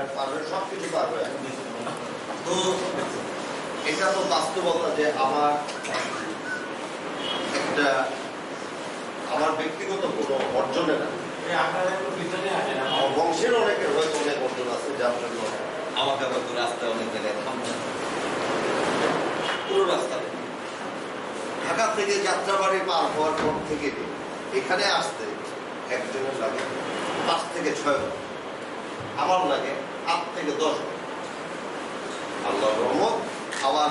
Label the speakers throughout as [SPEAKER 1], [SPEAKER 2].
[SPEAKER 1] বাগেরহাট পার হয়ে সব কিছু তো এটা তো বাস্তবতা যে আমার একটা আমার ব্যক্তিগত কোনো অর্জনে না। বংশের অনেকের হয়তো অনেক অর্জন আছে যার জন্য আমাকে হয়তো রাস্তায় অনেক জায়গায় থামতে পুরো রাস্তা ঢাকা থেকে যাত্রাবাড়ি পার হওয়ার পর থেকে এখানে আসতে একজনের লাগে পাঁচ থেকে ছয়। আমার লাগে আট থেকে দশ আল্লাহ রহমত আবার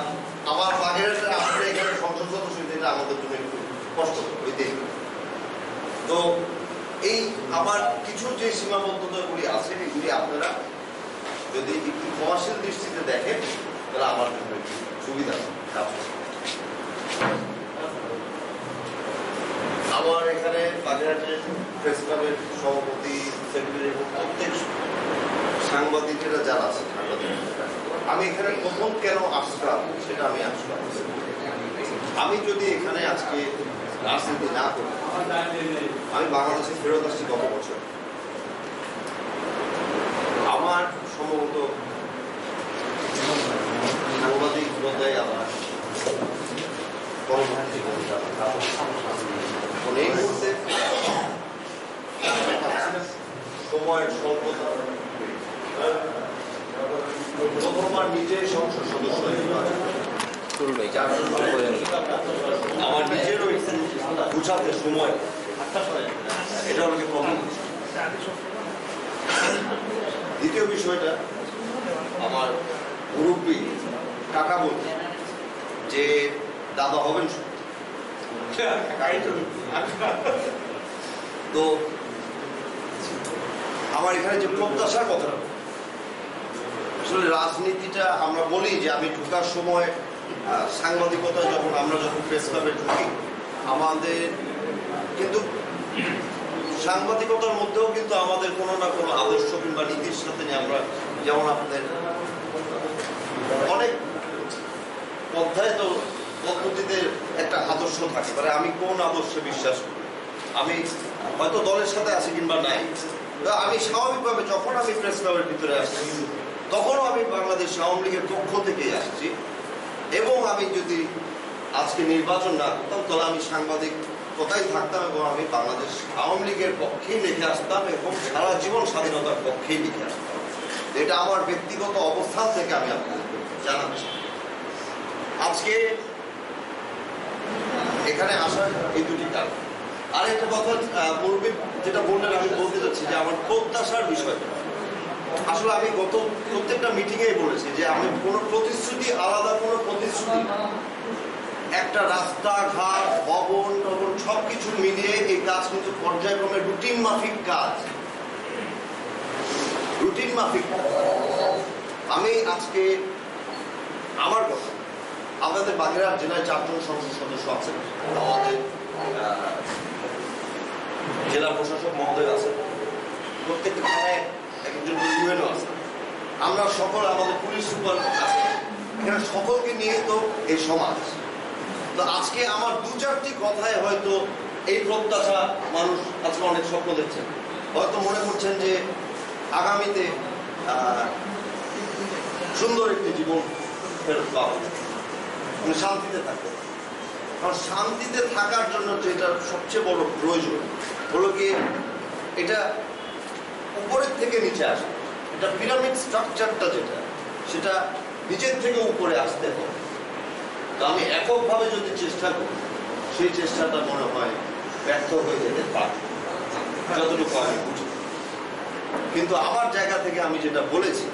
[SPEAKER 1] আমার বাগের আসলে এখানে সংসদ সদস্য এটা আমাদের জন্য একটু কষ্ট হইতে তো এই আমার কিছু যে সীমাবদ্ধতাগুলি আছে, এগুলি আপনারা যদি একটু কমার্শিয়াল দৃষ্টিতে দেখেন, তাহলে আমার জন্য একটু সুবিধা। আমার এখানে বাগেরহাটের প্রেস ক্লাবের সভাপতি, সেক্রেটারি এবং সাংবাদিকেরা যারা আছে আমি এখানে কখন কেন আসলাম, সেটা আমি আসলাম আমি যদি এখানে আজকে রাজনীতি না করি, আমি বাংলাদেশে ফেরত আসছি গত বছর। আমার সম্ভবত সাংবাদিক বোধহয় আমার সময়ের স্বল্পতা নিজে সংসদ সদস্য আমার নিজেরও গুছাতে সময়। এটা আমাকে প্রবলেম দ্বিতীয় বিষয়টা আমার মুরব্বী কাকা বলছে যে দাদা হবেন তো আমার এখানে যে প্রত্যাশার কথা আসলে রাজনীতিটা আমরা বলি যে আমি ঢোকার সময় সাংবাদিকতা যখন আমরা যখন প্রেস ক্লাবে ঢুকি, আমাদের কিন্তু সাংবাদিকতার মধ্যেও কিন্তু আমাদের কোনো না কোনো আদর্শ কিংবা নীতির সাথে নিয়ে আমরা যেমন আপনাদের অনেক অধ্যায় তো পদ্ধতিতে একটা আদর্শ থাকে। মানে আমি কোন আদর্শে বিশ্বাস করি? আমি হয়তো দলের সাথে আছি কিংবা নাই। আমি স্বাভাবিকভাবে যখন আমি প্রেস ক্লাবের ভিতরে আসছি তখনও আমি বাংলাদেশ আওয়ামী লীগের পক্ষ থেকে আসছি। এবং আমি যদি আজকে নির্বাচন না করতাম, তাহলে আমি সাংবাদিক কোথায় থাকতাম এবং আমি বাংলাদেশ আওয়ামী লীগের পক্ষেই লিখে আসতাম এবং সারা জীবন স্বাধীনতার পক্ষেই লিখে আসতাম। এটা আমার ব্যক্তিগত অবস্থান থেকে আমি আপনাদের জানাচ্ছি আজকে এখানে আসার এই দুটি কারণ। আর একটা কথা মুরব্বী যেটা বললেন, আমি বলতে চাচ্ছি যে আমার প্রত্যাশার বিষয় আসলে আমি গত প্রত্যেকটা মিটিংয়ে বলেছি যে আমি কোনো প্রতিশ্রুতি আলাদা, কোনো প্রতিশ্রুতি। একটা রাস্তাঘাট, ভবন, টবন সব কিছু মিলিয়ে এই কাজ কিন্তু পর্যায়ক্রমে রুটিন মাফিক কাজ। রুটিন মাফিক আমি আজকে আমার কথা আমাদের বাগেরহাট জেলায় চারজন সংসদ সদস্য আছেন। আমাদের জেলা প্রশাসক মহোদয় আছেন। প্রত্যেকটা থানায় ইউএনও আছে আমরা সকল আমাদের পুলিশ সুপার আছে। এখানে সকলকে নিয়ে তো এই সমাজ। তো আজকে আমার দু চারটি কথায় হয়তো এই প্রত্যাশা মানুষ আজকে অনেক স্বপ্ন দেখছেন। হয়তো মনে করছেন যে আগামীতে সুন্দর একটি জীবন ফেরত পাবো মানে শান্তিতে থাকতে কারণ শান্তিতে থাকার জন্য যেটা সবচেয়ে বড় প্রয়োজন। হলো কি? এটা উপরের থেকে নিচে আসে এটা পিরামিড স্ট্রাকচারটা যেটা, সেটা নিচের থেকে উপরে আসতে হবে। তো আমি এককভাবে যদি চেষ্টা করি, সেই চেষ্টাটা মনে হয় ব্যর্থ হয়ে যেতে পারে। যতটুকু আমি বুঝি। কিন্তু আমার জায়গা থেকে আমি যেটা বলেছি,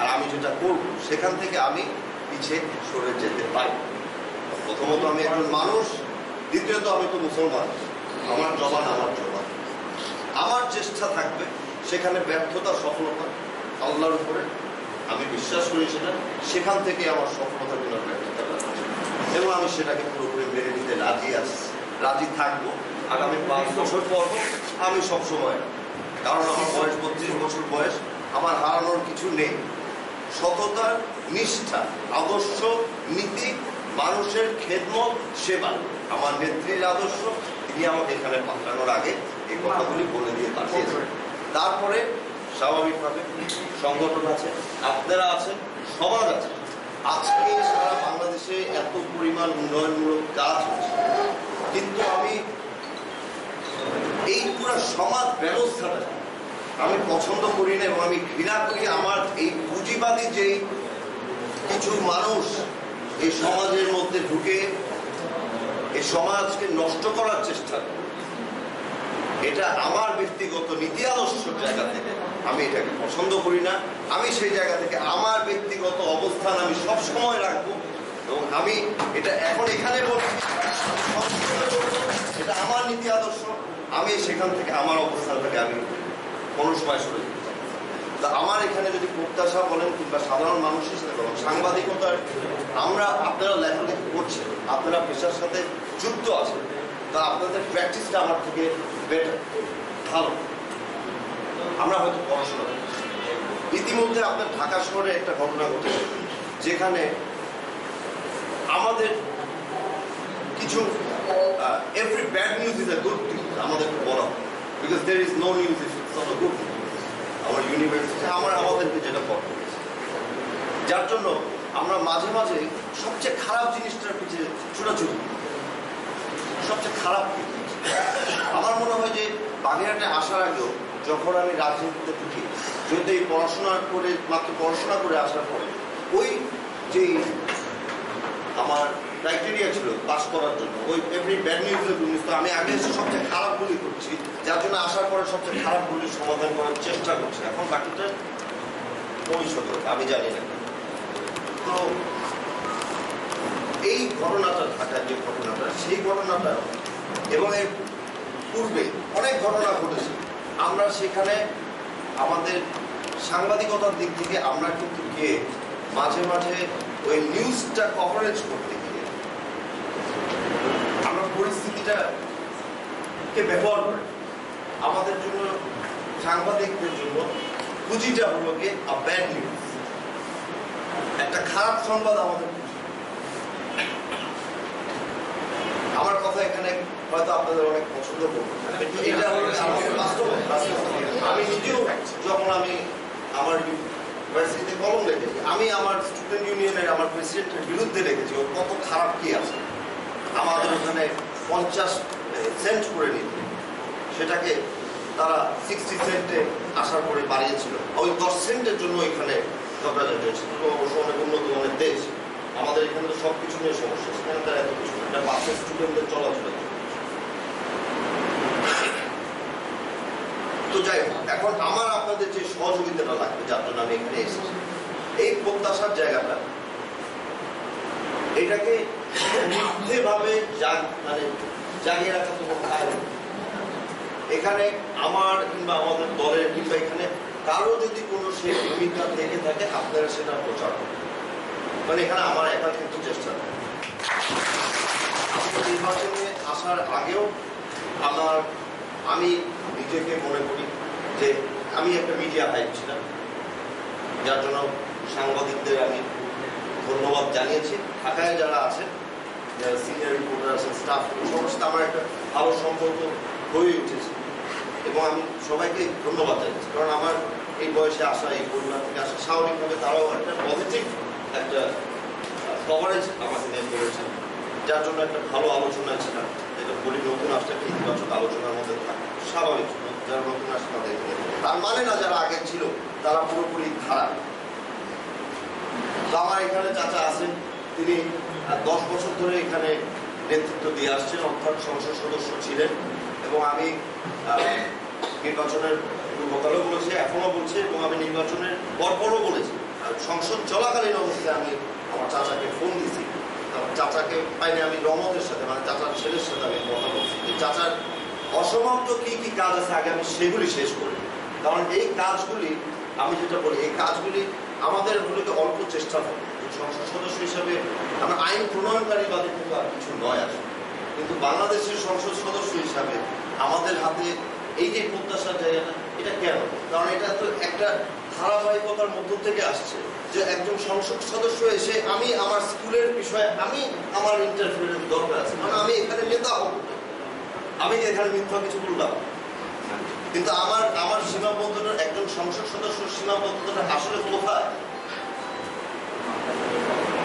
[SPEAKER 1] আর আমি যেটা করব, সেখান থেকে আমি পিছিয়ে সরে যেতে পারি। প্রথমত আমি একজন মানুষ, দ্বিতীয়ত আমি তো মুসলমান। আমার জবান আমার জবান। আমার চেষ্টা থাকবে সেখানে ব্যর্থতা, সফলতা আল্লাহর উপরে। আমি বিশ্বাস করি সেটা। সেখান থেকে আমার সফলতা কিনা ব্যর্থতা এবং আমি সেটাকে পুরোপুরি মেনে নিতে রাজি আছি। রাজি থাকব। আগামী পাঁচ বছর পর আমি সবসময়, কারণ আমার বয়স বত্রিশ বছর বয়স, আমার হারানোর কিছু নেই। সততার নিষ্ঠা, আদর্শ নীতি, মানুষের খেদমত, সেবা। আমার নেত্রীর আদর্শ, তিনি আমাকে এখানে পাঠানোর আগে এই কথাগুলি বলে দিয়ে পাঠিয়েছেন। তারপরে স্বাভাবিকভাবে সংগঠন আছে, আপনারা আছেন, সমাজ আছে আজকে সারা বাংলাদেশে এত পরিমাণ উন্নয়নমূলক কাজ হচ্ছে কিন্তু আমি এই পুরো সমাজ ব্যবস্থাটা আমি পছন্দ করি না এবং আমি ঘৃণা করি আমার এই পুঁজিবাদী যেই কিছু মানুষ এই সমাজের মধ্যে ঢুকে এই সমাজকে নষ্ট করার চেষ্টা করে। এটা আমার ব্যক্তিগত নীতি আদর্শের জায়গা থেকে। আমি এটাকে পছন্দ করি না। আমি সেই জায়গা থেকে আমার ব্যক্তিগত অবস্থান আমি সব সময় রাখব এবং আমি এটা এখন এখানে বলছি এটা আমার নীতি আদর্শ। আমি সেখান থেকে আমার অবস্থান থেকে আমি কোনো সময় সরে যেতে তা আমার এখানে যদি প্রত্যাশা বলেন কিংবা সাধারণ মানুষ হিসেবে বলেন, সাংবাদিকতার আমরা, আপনারা লেখালেখি করছেন, আপনারা পেশার সাথে যুক্ত আছেন তা আপনাদের প্র্যাকটিসটা আমার থেকে বেটার ভালো। আমরা হয়তো পড়াশোনা ইতিমধ্যে আপনার ঢাকা শহরে একটা ঘটনা ঘটেছে, যেখানে আমাদের কিছু every bad news is a good news আমাদের বলা because there is no news is not good আমার ইউনিভার্সিটি আমার আমাদেরকে যেটা পড়া যার জন্য আমরা মাঝে মাঝে সবচেয়ে খারাপ জিনিসটার পিছিয়ে ছোটাছুটি খারাপ আমার মনে হয় যে বাগেরহাটে আসার আগেও যখন আমি রাজনীতিতে ঢুকি, যদি এই পড়াশোনা করে, মাত্র পড়াশোনা করে আসার পরে ওই যে আমার ক্রাইটেরিয়া ছিল পাস করার জন্য, ওই এভরি ব্যাড নিউজের জিনিস তো আমি আগে এসে সবচেয়ে খারাপগুলি করছি, যার জন্য আসার পরে সবচেয়ে খারাপগুলির সমাধান করার চেষ্টা করছি। এখন বাকিটা ভবিষ্যৎ আমি জানি না। তো এই ঘটনাটা থাকার যে ঘটনাটা, সেই ঘটনাটা এবং এর পূর্বে অনেক ঘটনা ঘটেছে। আমরা সেখানে আমাদের সাংবাদিকতার দিক থেকে আমরা কিন্তু গিয়ে মাঝে মাঝে ওই নিউজটা কভারেজ করতে গিয়ে আমরা পরিস্থিতিটা কে ব্যবহার করি। আমাদের জন্য, সাংবাদিকদের জন্য পুঁজিটা হলো আ ব্যাড নিউজ একটা খারাপ সংবাদ আমাদের আমার কথা এখানে হয়তো আপনাদের অনেক পছন্দ করবে। আমি নিজেও যখন আমি আমার ইউনিভার্সিটিতে কলম রেখেছি আমি আমার স্টুডেন্ট ইউনিয়নের আমার প্রেসিডেন্টের বিরুদ্ধে রেখেছি ওর কত খারাপ কি আছে? আমাদের ওখানে পঞ্চাশ সেন্ট করে নিত সেটাকে তারা সিক্সটি সেন্টে আসার পরে বাড়িয়েছিল। ওই দশ সেন্টের জন্য এখানে ঝগড়াঝাটি অনেক উন্নত মানের দেশ। আমাদের এখানে তো সব কিছু নিয়ে সমস্যা। সেখানে তার এত কিছু। এটা বাসের স্টুডেন্টদের চলাচল তো যাই হোক, এখন আমার আপনাদের যে সহযোগিতাটা লাগবে যার জন্য আমি এখানে এসেছি, এই প্রত্যাশার জায়গাটা, এটাকে মিথ্যেভাবে জাগ মানে জাগিয়ে রাখা তো এখানে আমার কিংবা আমাদের দলের কিংবা এখানে কারও যদি কোনো সে ভূমিকা থেকে থাকে, আপনারা সেটা প্রচার করুন। মানে এখানে আমার একা কিন্তু চেষ্টা নির্বাচনে আসার আগেও আমার আমি নিজেকে মনে করি যে আমি একটা মিডিয়া হাইপ ছিলাম। যার জন্য সাংবাদিকদের আমি ধন্যবাদ জানিয়েছি। ঢাকায় যারা আছেন, যারা সিনিয়র রিপোর্টার আছেন স্টাফ সাথে আমার একটা ভালো সম্পর্ক হয়ে উঠেছে। এবং আমি সবাইকে ধন্যবাদ জানিয়েছি। কারণ আমার এই বয়সে আসা, এই পরিবার থেকে আসা, স্বাভাবিকভাবে তারাও একটা পজিটিভ একটা কভারেজ আমাকে নিয়ে করেছেন। যার জন্য একটা ভালো আলোচনা ছিলাম। মানে নেতৃত্ব দিয়ে আসছেন, অর্থাৎ সংসদ সদস্য ছিলেন এবং আমি নির্বাচনের পূর্বকালেও বলেছি এখনও বলছি এবং আমি নির্বাচনের পরপরও বলেছি। সংসদ চলাকালীন অবস্থায় আমি আমার চাচাকে ফোন আমার চাচাকে পাইনি আমি রমতের সাথে মানে চাচার ছেলের সাথে আমি কথা বলছি। যে চাচার অসমাপ্ত কি কি কাজ আছে আগে আমি সেগুলি শেষ করি। কারণ এই কাজগুলি, আমি যেটা বলি, এই কাজগুলি আমাদের হলে অল্প চেষ্টা হবে সংসদ সদস্য হিসাবে আমরা আইন প্রণয়নকারী বাদে কিন্তু আর কিছু নয় আসলে কিন্তু বাংলাদেশের সংসদ সদস্য হিসাবে আমাদের হাতে এই যে প্রত্যাশার জায়গাটা, এটা কেন? কারণ এটা তো একটা ধারাবাহিকতার মধ্য থেকে আসছে যে একজন সংসদ সদস্য এসে আমি আমার স্কুলের বিষয়ে আমি আমার ইন্টারফিয়ারেন্স দরকার আছে। মানে আমি এখানে নেতা হব। আমি এখানে মিথ্যা কিছু বললাম। কিন্তু আমার আমার সীমাবদ্ধতা একজন সংসদ সদস্য সীমাবদ্ধতা আসলে কোথায়?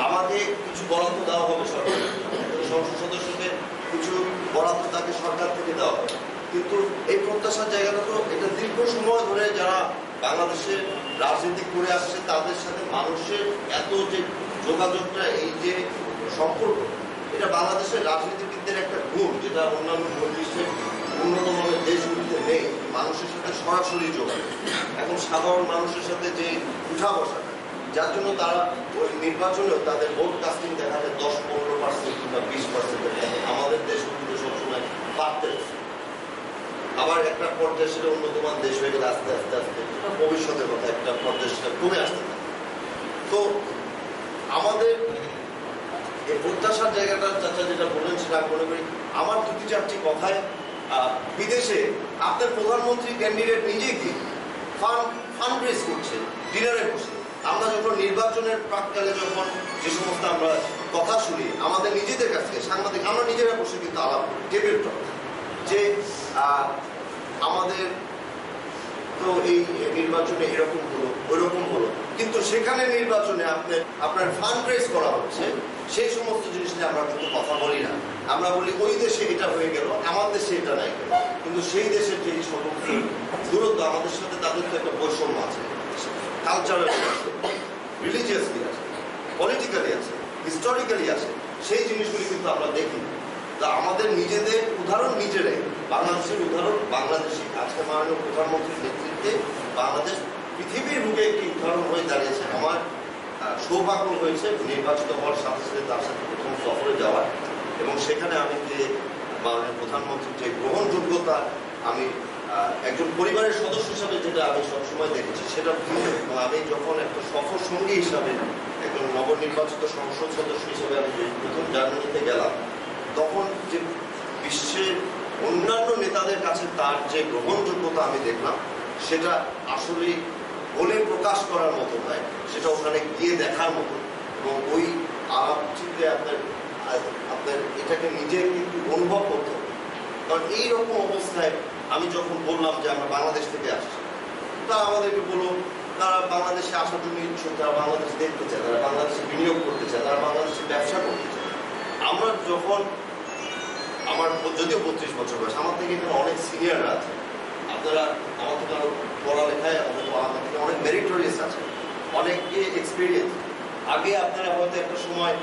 [SPEAKER 1] আমাকে কিছু বরাদ্দ দেওয়া হবে সরকার। সংসদ সদস্যকে কিছু বরাদ্দ তাকে সরকার থেকে দেওয়া হবে। কিন্তু এই প্রত্যাশার জায়গাটা তো এটা দীর্ঘ সময় ধরে যারা বাংলাদেশের রাজনীতি করে আসছে, তাদের সাথে মানুষের এত যে যোগাযোগটা, এই যে সম্পর্ক, এটা বাংলাদেশের রাজনীতিবিদদের একটা গুণ, যেটা অন্যান্য বিশ্বের উন্নত মানের দেশগুলিতে নেই। মানুষের সাথে সরাসরি যোগাযোগ। এখন সাধারণ মানুষের সাথে যে উঠা বসাটা যার জন্য তারা ওই নির্বাচনেও তাদের ভোট কাস্টিং দেখা যায় দশ, পনেরো পার্সেন্ট কিংবা বিশ পার্সেন্টের আমাদের দেশগুলিতে সবসময় বাড়তে। আবার একটা পর্যায়ে সেটা উন্নতমান দেশ হয়ে গেলে আস্তে আস্তে আস্তে ভবিষ্যতের কথা একটা পর্যায়ে সেটা কমে আসতে থাকে তো আমাদের এই প্রত্যাশার জায়গাটা চাচা যেটা বললেন সেটা আমি মনে করি আমার দুটি চারটি কথায় বিদেশে আপনার প্রধানমন্ত্রী ক্যান্ডিডেট নিজেই কি ফান্ড ফান্ড রেজ করছে ডিনারে বসে। আমরা যখন নির্বাচনের প্রাককালে যখন যে সমস্ত আমরা কথা শুনি আমাদের নিজেদের কাছ থেকে সাংবাদিক আমরা নিজেরা বসে কিন্তু আলাপ টেবিল টক যে আহ, আমাদের তো এই নির্বাচনে এরকম হলো ওইরকম হলো। কিন্তু সেখানে নির্বাচনে আপনার আপনার ফান্ড রেজ করা হচ্ছে সেই সমস্ত জিনিস নিয়ে আমরা কিন্তু কথা বলি না। আমরা বলি ওই দেশে এটা হয়ে গেল আমার দেশে এটা নাই। কিন্তু সেই দেশের যে সমস্ত দূরত্ব আমাদের সাথে তাদের তো একটা বৈষম্য আছে। কালচারাল আছে রিলিজিয়াসলি আছে পলিটিক্যালি আছে হিস্টোরিক্যালি আছে সেই জিনিসগুলি কিন্তু আমরা দেখি। তা আমাদের নিজেদের উদাহরণ নিজেরাই। বাংলাদেশের উদাহরণ, বাংলাদেশি আজকে মাননীয় প্রধানমন্ত্রীর নেতৃত্বে বাংলাদেশ পৃথিবীর রূপে একটি উদাহরণ হয়ে দাঁড়িয়েছে। আমার সৌভাগ্য হয়েছে নির্বাচিত হওয়ার সাথে সাথে তার সাথে প্রথম সফরে যাওয়ার এবং সেখানে আমি যে মাননীয় প্রধানমন্ত্রীর যে গ্রহণযোগ্যতা, আমি একজন পরিবারের সদস্য হিসাবে যেটা আমি সবসময় দেখেছি সেটা এবং আমি যখন একটা সফর সঙ্গী হিসাবে, একজন নবনির্বাচিত সংসদ সদস্য হিসাবে আমি প্রথম জার্মানিতে গেলাম, তখন যে বিশ্বের অন্যান্য নেতাদের কাছে তার যে গ্রহণযোগ্যতা আমি দেখলাম, সেটা আসলে বলে প্রকাশ করার মতো নয়, সেটা ওখানে গিয়ে দেখার মতো। এবং ওই আলাপ চিত্রে আপনার আপনার এটাকে নিজে কিন্তু অনুভব করতে হবে। কারণ এইরকম অবস্থায় আমি যখন বললাম যে আমরা বাংলাদেশ থেকে আসছি, তারা আমাদেরকে বলল, তারা বাংলাদেশে আসার জন্য ইচ্ছুক, তারা বাংলাদেশ দেখতে চায়, তারা বাংলাদেশে বিনিয়োগ করতে চায়, তারা বাংলাদেশে ব্যবসা করতে চায়। আমরা যখন আমার যদিও বত্রিশ বছর বয়স। আমার থেকে এখানে অনেক সিনিয়ররা আছে। আপনারা আমার থেকে আরও পড়ালেখায় আমার থেকে অনেক মেরিটোরিয়াস আছে। অনেকে এক্সপিরিয়েন্স আগে আপনারা হয়তো একটা সময়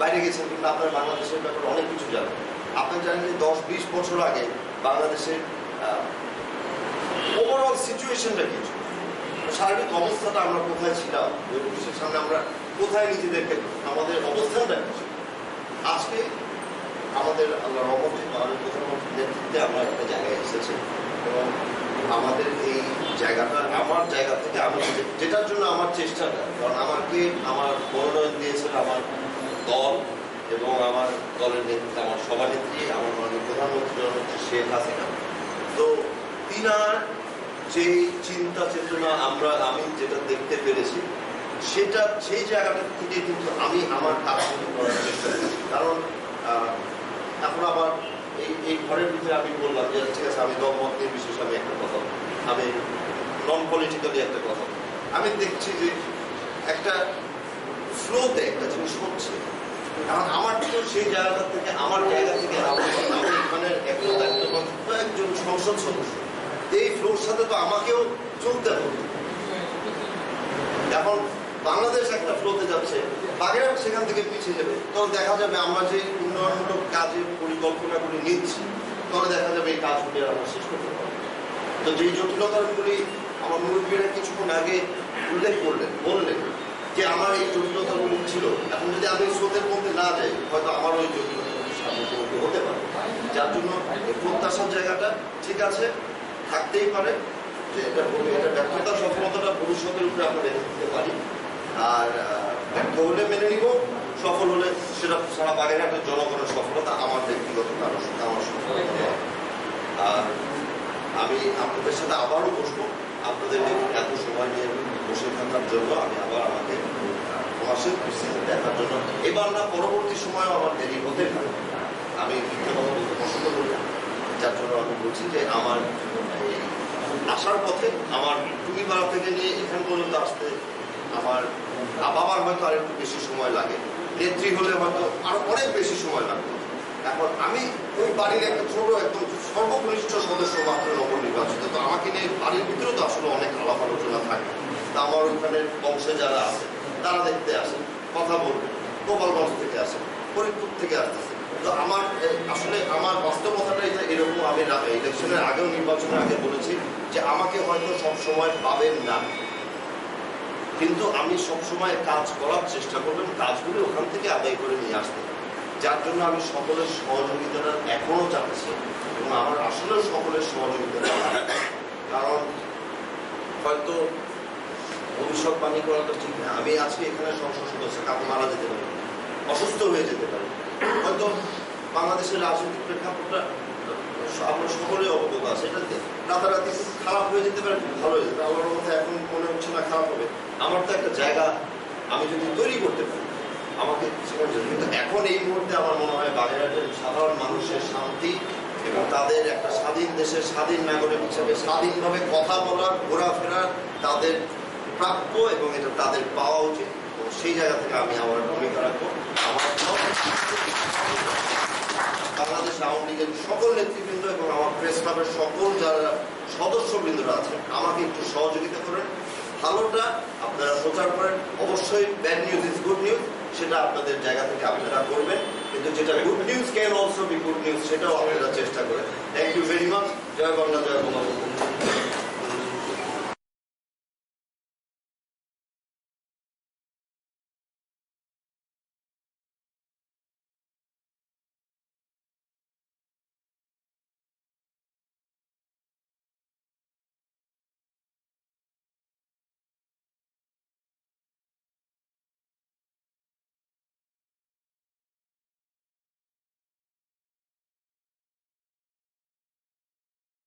[SPEAKER 1] বাইরে গেছেন কিন্তু আপনারা বাংলাদেশের ব্যাপারে অনেক কিছু জানেন। আপনি জানেন যে দশ বিশ বছর আগে বাংলাদেশের ওভারঅল সিচুয়েশনটা কিছু সার্বিক অবস্থাটা আমরা কোথায় ছিলাম? সামনে আমরা কোথায় নিজেদেরকে, আমাদের অবস্থানটা কি ছিল? আজকে আমাদের আল্লাহ রহমতে মাননীয় প্রধানমন্ত্রীর নেতৃত্বে আমরা একটা জায়গায় এসেছি। এবং আমাদের এই জায়গাটা, আমার জায়গা থেকে আমি যেটার জন্য আমার চেষ্টাটা, কারণ আমাকে আমার মনোনয়ন দিয়েছেন আমার দল, এবং আমার দলের নেতৃত্ব, আমার সভানেত্রী আমার মাননীয় প্রধানমন্ত্রী জননেত্রী শেখ হাসিনা। তো তিনার যে চিন্তা চেতনা আমরা, আমি যেটা দেখতে পেরেছি, সেটা, সেই জায়গাটা থেকে কিন্তু আমি আমার কাজগুলো করার চেষ্টা করেছি। কারণ এখন আবার এই এই ঘরের ভিতরে আমি বললাম যে, ঠিক আছে, আমি দলমত নির্বিশেষে আমি একটা কথা আমি নন পলিটিক্যালি একটা কথা আমি দেখছি যে একটা ফ্লোতে একটা জিনিস হচ্ছে। এখন আমার তো সেই জায়গাটা থেকে, আমার জায়গা থেকে এখানে দায়িত্বপ্রাপ্ত একজন সংসদ সদস্য, এই ফ্লোর সাথে তো আমাকেও চলতে হবে। এখন বাংলাদেশ একটা ফ্লোতে যাচ্ছে, বাগেরহাট সেখান থেকে পিছিয়ে যাবে। তখন দেখা যাবে আমরা যে উন্নয়নমূলক কাজের পরিকল্পনাগুলি নিচ্ছি তখন দেখা যাবে এই কাজগুলি আমরা শেষ করতে পারব তো যেই জটিলতাগুলি আমার মুরব্বীরা কিছুক্ষণ আগে উল্লেখ করলেন, বললেন যে আমার এই জটিলতাগুলি ছিল, এখন যদি আমি স্রোতের মধ্যে না যাই, হয়তো আমার ওই জটিলতাগুলির সম্মুখীন হতে পারে। যার জন্য প্রত্যাশার জায়গাটা ঠিক আছে, থাকতেই পারে, যে এটা এটা ব্যর্থতা সফলতাটা ভবিষ্যতের উপরে আমরা রেখে দিতে পারি আর ব্যর্থ হলে মেনে নিব, সফল হলে সেটা সারা বাগেরহাটের জনগণের সফলতা আমার ব্যক্তিগত কারোর আমার সফলতা। আর আমি আপনাদের সাথে আবারও বসবো। আপনাদের এত সময় নিয়ে বসে থাকার জন্য আমি আবার আমাকে পরিস্থিতি দেখার জন্য। এবার না, পরবর্তী সময়েও আমার দেরি হতে পারে। আমি মিথ্যা কথা পছন্দ করি না। যার জন্য আমি বলছি যে আমার আসার পথে, আমার টুকিপাড়া থেকে নিয়ে এখান পর্যন্ত আসতে আমার বাবার হয়তো আর একটু বেশি সময় লাগে। নেত্রী হলে হয়তো আরও অনেক বেশি সময় লাগবে। এখন আমি ওই বাড়ির একটা ছোট একদম সর্বকনিষ্ঠ সদস্য মাত্র নবনির্বাচিত, তো আমাকে নিয়ে বাড়ির ভিতরেও তো আসলে অনেক আলাপ আলোচনা থাকে। তা আমার ওইখানে বংশে যারা আছে, তারা দেখতে আসে, কথা বলবে, গোপালগঞ্জ থেকে আসে, ফরিদপুর থেকে আসতেছে। তো আমার আসলে আমার বাস্তবতাটা এটা এরকম আমি ইলেকশনের আগেও নির্বাচনের আগে বলেছি যে আমাকে হয়তো সব সময় পাবেন না। কিন্তু আমি সবসময় কাজ করার চেষ্টা করবেন, কাজগুলি ওখান থেকে আদায় করে নিয়ে আসতে। যার জন্য আমি সকলের সহযোগিতাটা এখনও চাচ্ছি এবং আমার আসলে সকলের সহযোগিতাটা কারণ হয়তো ভবিষ্যৎবাণী করা তো ঠিক না। আমি আজকে এখানে সংসদ সদস্য কাউকে মারা যেতে পারি, অসুস্থ হয়ে যেতে পারি। হয়তো বাংলাদেশের রাজনৈতিক প্রেক্ষাপটটা আমরা সকলে অবগত আছে এটাতে রাতারাতি খারাপ হয়ে যেতে পারে ভালো হয়ে যেতে আমার মধ্যে এখন মনে হচ্ছে না খারাপ হবে। আমার তো একটা জায়গা আমি যদি তৈরি করতে পারি, আমাকে যেতে হবে। কিন্তু এখন এই মুহূর্তে আমার মনে হয় বাগেরহাটের সাধারণ মানুষের শান্তি এবং তাদের একটা স্বাধীন দেশের স্বাধীন নাগরিক হিসেবে স্বাধীনভাবে কথা বলা ঘোরাফেরা তাদের প্রাপ্য এবং এটা তাদের পাওয়া উচিত। সেই জায়গা থেকে আমি আমার ভূমিকা রাখব। আমার বাংলাদেশ আওয়ামী লীগের সকল নেতৃবৃন্দ এবং আমার প্রেস ক্লাবের সকল যারা সদস্যবৃন্দরা আছেন, আমাকে একটু সহযোগিতা করেন। ভালোটা আপনারা প্রচার করেন। অবশ্যই bad news is good news সেটা আপনাদের জায়গা থেকে আপনারা করবেন। কিন্তু যেটা good news can also be good news সেটাও আপনারা চেষ্টা করেন। থ্যাংক ইউ ভেরি মাচ জয় বাংলা, জয় বঙ্গবন্ধু।